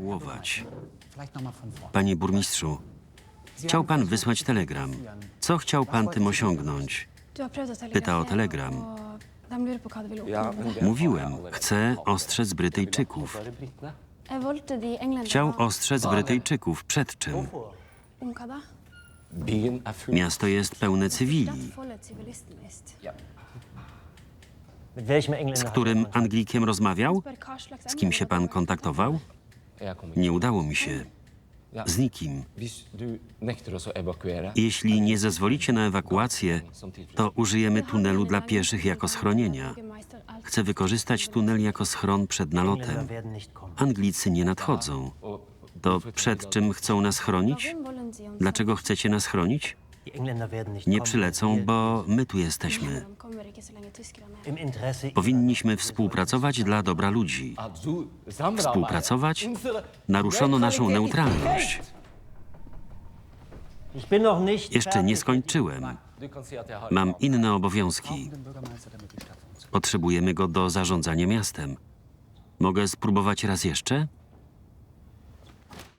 ewakuować. Panie burmistrzu, chciał pan wysłać telegram. Co chciał pan tym osiągnąć? Pyta o telegram. Mówiłem, chcę ostrzec Brytyjczyków. Chciał ostrzec Brytyjczyków przed czym? Miasto jest pełne cywili. Z którym Anglikiem rozmawiał? Z kim się pan kontaktował? Nie udało mi się. Z nikim. Jeśli nie zezwolicie na ewakuację, to użyjemy tunelu dla pieszych jako schronienia. Chcę wykorzystać tunel jako schron przed nalotem. Anglicy nie nadchodzą. To przed czym chcą nas chronić? Dlaczego chcecie nas chronić? Nie przylecą, bo my tu jesteśmy. Powinniśmy współpracować dla dobra ludzi. Współpracować? Naruszono naszą neutralność. Jeszcze nie skończyłem. Mam inne obowiązki. Potrzebujemy go do zarządzania miastem. Mogę spróbować raz jeszcze?